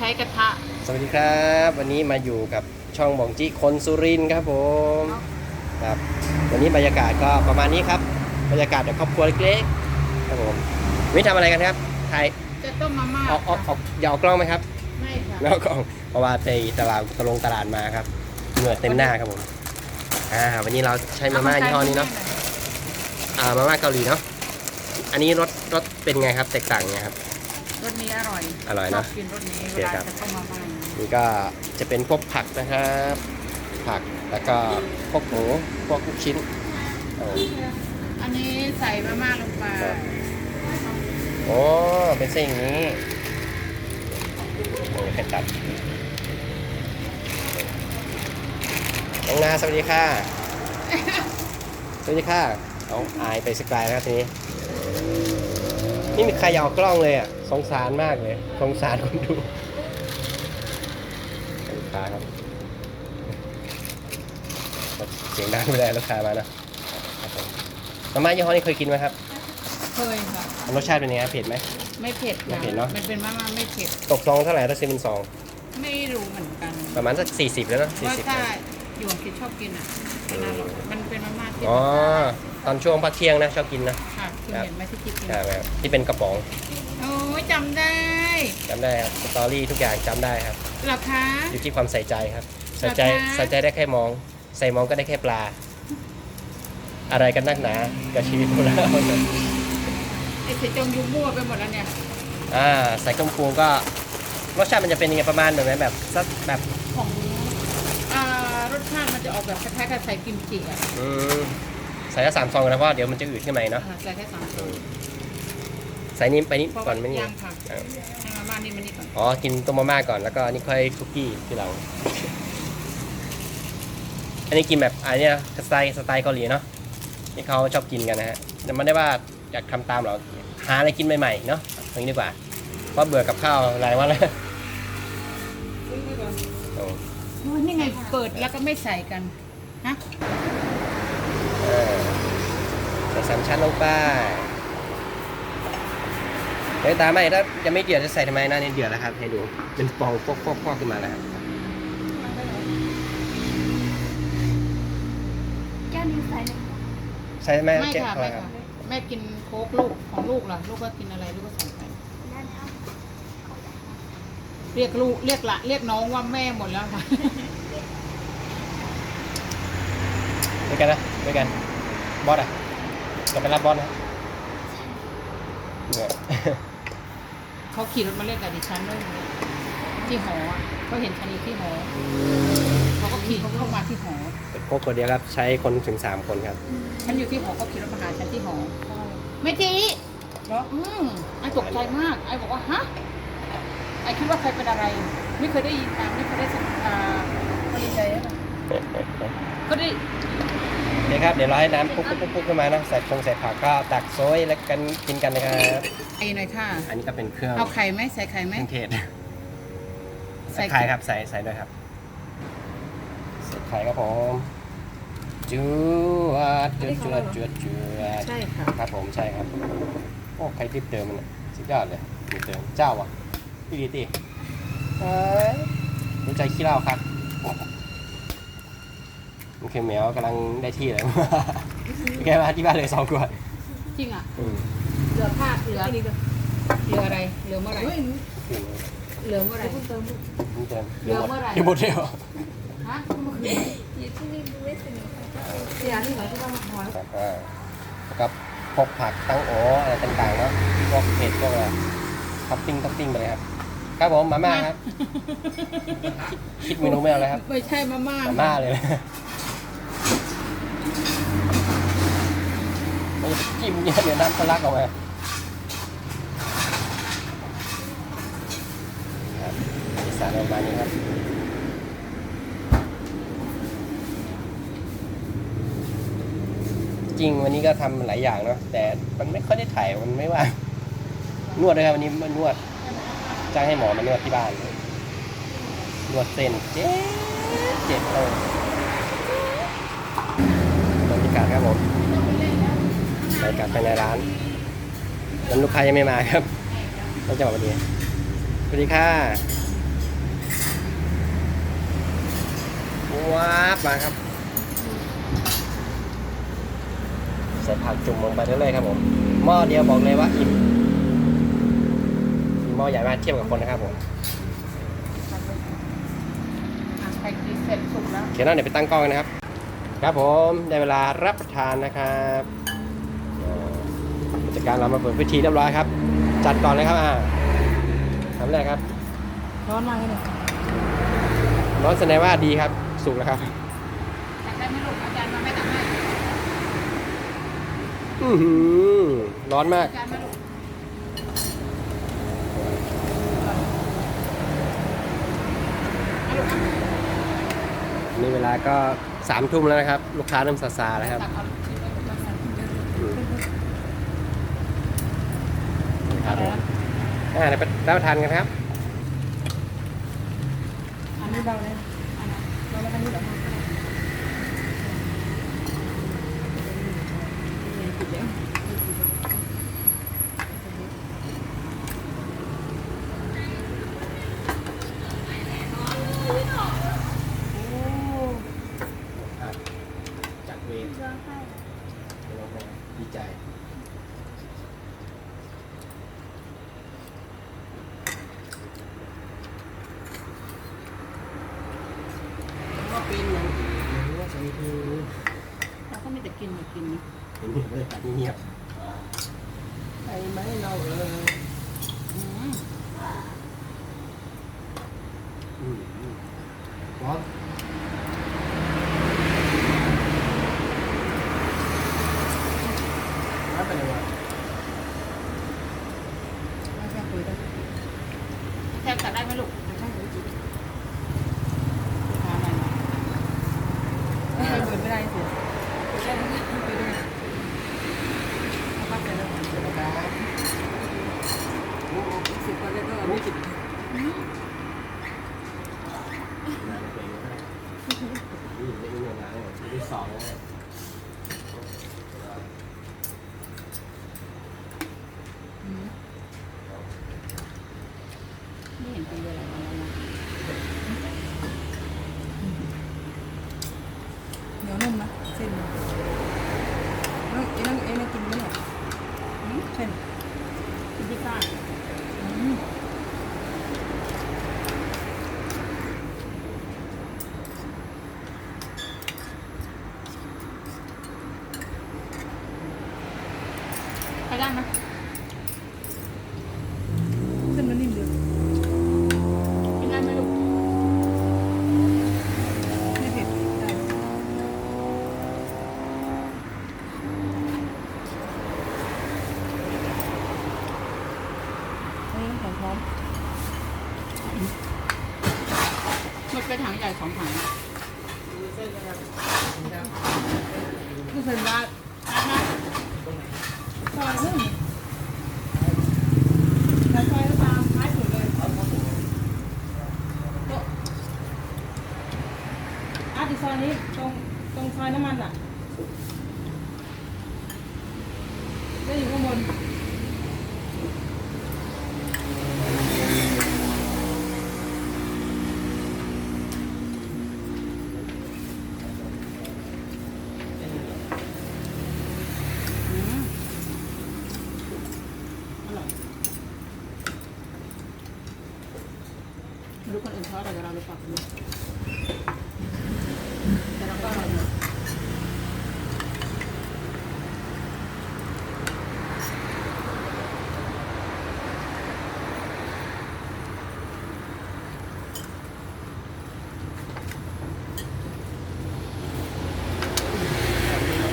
ช้กระทะ สวัสดีครับ วันนี้มาอยู่กับช่องบองจิคนสุรินทร์ครับผมครับ วันนี้บรรยากาศก็ประมาณนี้ครับบรรยากาศแบบครอบครัวเล็กๆครับผมวันนี้ทำอะไรกันครับถ่ายจะต้มมาม่าออกออกอค่ะอกอย่าออกกล้องไหมครับไม่ค่ะไม่ออกกล้องเพราะว่าไปตลาดตะลงตลาดมาครับเหงื่อเต็มหน้าครับผมอ่าวันนี้เราใช้มาม่ายี่ห้อนี้เนาะอ่ามาม่าเกาหลีเนาะอันนี้รสรสเป็นไงครับ แตกต่างไงครับ รสนี้อร่อยอร่อยชนะอบกินรสนี้โอเวเคลาครับจะต้มมาม่านี่ก็จะเป็นพวกผักนะครับ ผักแล้วก็พวกหมูพวกลูกชิ้นโอ้อันนี้ใส่มาม่าลงไปครับโอ้เป็นเส้นอย่างนี้โอ้ยเผ็ดจัดน้องนาสวัสดีค่ะ สวัสดีค่ะเอาอายไปสกายแล้วครับทีนี้นี่มีใครอยากเอากล้องเลยอะ สงสารมากเลย สงสารคนดูลูกค้าครับเสียงดังไม่ได้ลูกค้ามานะครับผมมาม่ายี่ห้อนี้เคยกินไหมครับ เคยค่ะ รสชาติเป็นยังไงเผ็ดไหม ไม่เผ็ดไม่ค่ะเผ็ดเนอะ มันเป็นมาม่าไม่เผ็ด ตกซองเท่าไหร่ถ้าซื้อเป็นซอง ไม่รู้เหมือนกันประมาณสักสี่สิบแล้วเนอะสี่ว่าสิบถ้าอยู่อังกฤษชอบกินอะไม่น่าหรอกมันเป็นมาม่าที่อ๋อ ตอนช่วงพักเที่ยงนะชอบกินนะค่ะคุณเห็นไหมที่จิ๊บกินใช่ครับที่เป็นกระป๋องโอ้ย จำได้จำได้ครับสตอรี่ทุกอย่างจำได้ครับ เหรอคะ อยู่ที่ความใส่ใจครับ ใส่ใจเหรอคะ ใส่ใจได้แค่มอง ใส่มองก็ได้แค่ปลา อะไรกันนักหนากับชีวิตพวกเราไอ้เสจงยุบมั่วไปหมดแล้วเนี่ย อ่าใส่เครื่องปรุงก็รสชาติมันจะเป็นยังไงประมาณแบบไหนแบบสักแบบของอ่ารสชาติมันจะออกแบบคล้ายๆกับใส่กิมจิอะอืมใส่ละสามซองนะเพราะเดี๋ยวมันจะอืดขึ้นมาอีกเนาะอ่าใส่แค่สามตัวใส่นี้ไปนี้เพราะก่ว่าอนไหมเนี่ยัยงค่ะอ่าให้มาม่านี่มันนี่ก่อนอ๋อ กินต้มมาม่าก่อน แล้วก็อันนี้ค่อยคุกกี้ที่หลัง อันนี้กินแบบอันเนี้ยสไตล์สไตล์เกาหลีเนาะที่เขาชอบกินกันนะฮะแต่ไม่ได้ว่าอยากทำตามหรอกหาอะไรกินใหม่ๆเนาะอย่างนี้ดีกว่า เพราะเบื่อกับข้าวหลายวันแล้วโอ้โอ้ยนี่ไงเปิดแล้วก็ไม่ใส่กันฮะเออใส่สามชั้นลงไป เฮ้ยตามไม่ถ้ายังไม่เดือดจะใส่ทำไมนะนี่เดือดแล้วครับ ให้ดูเป็นฟองฟอกๆๆขึ้นมาแล้วครับแก้วนี้ใส่เลยใช่ไหมไม่เจ๊ค่ะอะไรไม่ครัค่ะบแม่กินโค้กลูกของลูกล่ะลูกก็กินอะไรลูกก็ใส่ไปได้แล้วเรียกลูกเรียกละเรียกน้องว่าแม่หมดแล้วค่ะด้วยกันนะด้วยกันบอสอะจะไปรับบอสนะเนี่ย เขาขี่รถมาเรียกกับดิฉันด้วยที่หออะเขาเห็นชันอยู่ที่หอเขาก็ขี่เข้ามาที่หอเป็นโค้กคนเดียวครับ ใช้คนถึงสามคนครับ ฉันอยู่ที่หอเขาขี่รถมาหาฉันที่หอไม่จีเหรออืมไอ้ตกใจมากไอ้บอกว่าฮะไอ้คิดว่าใครเป็นอะไร ไม่เคยได้ยินตามไม่เคยได้สัมภาษณ์ก็ดีใจอะก็ได้ โอเคครับเดี๋ยวเราให้น้ำปุ๊บปุ๊บปุ๊บปุ๊บขึ้นมานะใส่พงใส่ผักก็ตักโซยแล้วกันกินกันนะครับไอ้หน่อยค่ะ อันนี้ก็เป็นเครื่องเอาไข่ไหมใส่ไข่เคไหมรื่องเทศใส่ ใส่ไข่ครับใส่ใส่ด้วยครับใส่ไข่ครับผมจูวดจวดจวดจวดจวด ใช่ค่ะ ครับผมใช่ครับ โอ้ใครทิปเติมมันน่ะสุดยอดเลยทิปเติมเจ้าว่ะพี่ดีตีเอ้ยรู้ใจขี้เหล้าครับ โอเคแมวกำลังได้ที่เลยโอเคมาที่บ้านเลยสองขวดจริงอะอืมเหลือผ้าเหลือเหลืออะไร เหลือเมื่อไหร่อืมเหลือเมื่อไหร่ นี่เติมเหลือเมื่อไหร่ เดี๋ยวหมดเร็วฮะอยู่ที่นี่ดูไม่สนิทค่ะเสียที่เหลือที่ว่ามาหอยครับอ่าแล้วก็พกผักตั้งโออะไรต่างๆเนาะพวกเห็ดพวกอะไรท็อปปิ้งท็อปปิ้งไปเลยครับ ครับผมมาม่าครับ คิดเมนูไม่เอาเลยครับ ไม่ใช่มาม่ามาม่าเลยนะไม่ จิ้มเนี่ยเดี๋ยวน้ำทะลักออกมาครับอีสานประมาณนี้ครับจริงวันนี้ก็ทำหลายอย่างเนาะแต่มันไม่ค่อยได้ถ่ายมันไม่ว่างนวดด้วยครับวันนี้มันนวดจ้างให้หมอมานวดที่บ้านนวดเส้นเจ็บเจ็บเลยบรรยากาศครับผม ใส่กลับไปในร้านนั้นลูกค้ายังไม่มาครับก็จะบอกวันนี้สวัสดีค่ะว้าบมาครับ ใส่ผักจุ่มลงไปเรื่อยๆครับผม หม้อเดียวบอกเลยว่าอิ่มหม้อใหญ่มากเทียบกับคนนะครับผมไข่กินเแล้วขียนนั่เดี๋ยวไปตั้งกล้องนะครับ ครับผม ได้เวลารับประทานนะครับ กิจการเรามาเปิดพิธีเรียบร้อยครับ จัดก่อนเลยครับอ่าทำแรกครับร้อนมากเลยร้อนแสดงว่าดีครับสุกแล้วครับตักได้ไหมลูกอาจารย์มาไม่ตักให้อื้อหือร้อนมากอาจารย์มาลูกเอาลูกเอานี่เวลาก็สามทุ่มแล้วนะครับ ลูกค้าเริ่มซาซาแล้วครับ ตักเอาลูกชิ้นไว้ก่อนนะ ครับผมอ่าเดี๋ยวไปรับประทานกันครับ อันนี้เบาเลยอันนั้นเบาแล้วอันนี้เหรอโอ้ จากเวร ร้องไห้ ดีใจ ก็เป็นอย่างนี้ว่าใช่คือ เราก็มีแต่กินแต่กินนะ เห็นบรรยากาศเงียบไปไหมเราเอออืมอืมอืมร้อนร้อนไปเลยวะ ไม่ใช่คุยได้แทบตัดได้ไหมลูกตัดได้ไหมลูกหาอะไรมาไม่เคยเปิดไม่ได้สิแค่นี้ไม่ไปด้วยเอามาเสร็จแล้ว เดี๋ยวนะครับ สิบ คนแล้วก็ไม่สิบ มาเลยเป็นยังไงนี่ได้ยินอย่างไรที่สองแล้ว ไม่เห็นเป็นเลยอะไรมาแล้วนะ เหนียวนุ่มนะเส้นน้องเอ็น้องเอ็น้องกินไหมเนี่ย อืม เส้น กินพิซซ่า อืม ไปได้ไหมเส้นมันนิ่มเดียวกินได้ไหมลูกไม่เผ็ดได้อันนี้ของพร้อมหมดไปถังใหญ่สองถังก็เส้นราด นะคะ ซอยนึ่งแต่ซอยก็ตามท้ายสุดเลยโต๊ะอาร์ตอีกซอยนี้ตรง ตรงซอยน้ำมันอะได้อยู่ข้างบนอืมอร่อยไม่รู้คนอื่นชอบอะไรกับเราหรือเปล่าไม่รู้แต่เราก็อร่อยหมด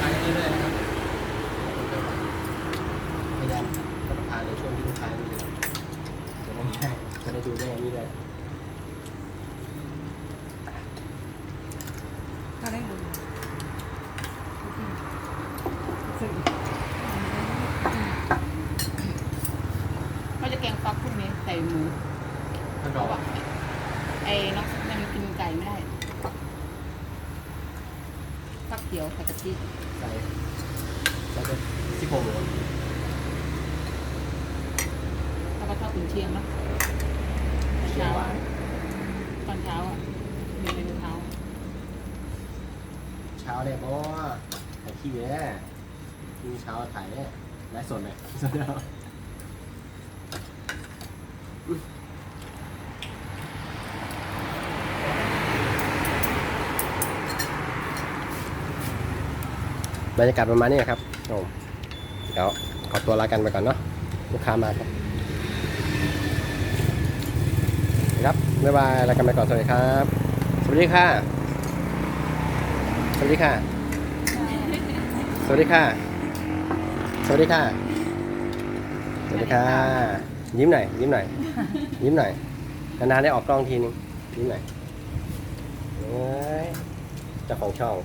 ทานเรื่อยๆนะครับพยายามรับประทานในช่วงที่ลูกค้ามีจะได้ จะได้ดูได้อย่างนี้เลยถ้าได้ดูเขาจะแกงฟักพวกนี้ใส่หมูท่านเพรอราะว่าไอ้น้องมันกินไก่ไม่ได้ฟักเขียวใส่กะทิใส่ใส่เป็นซี่โครงหมูแล้วก็ชอบกุนเชียงเนาะ เชียวหวานตอนเช้าอะมีเมนูเช้าเช้าเลยเพราะว่าถ่ายขี้เนี่ยมีเช้าถ่ายเนี่ยไลฟ์สดไหมสดแล้วบรรยากาศประมาณนี้ครับโอ้เดี๋ยวขอตัวลากันไปก่อนเนาะลูกค้ามาครับ ครับบ๊ายบายลากันไปก่อนสวัสดีครับ สวัสดีค่ะ สวัสดีค่ะ สวัสดีค่ะ สวัสดีค่ะ สวัสดีค่ะ ยิ้มหน่อย ยิ้มหน่อย ยิ้มหน่อย นานๆได้ออกกล้องทีนึง ยิ้มหน่อยเอ้ยเจ้าของช่อง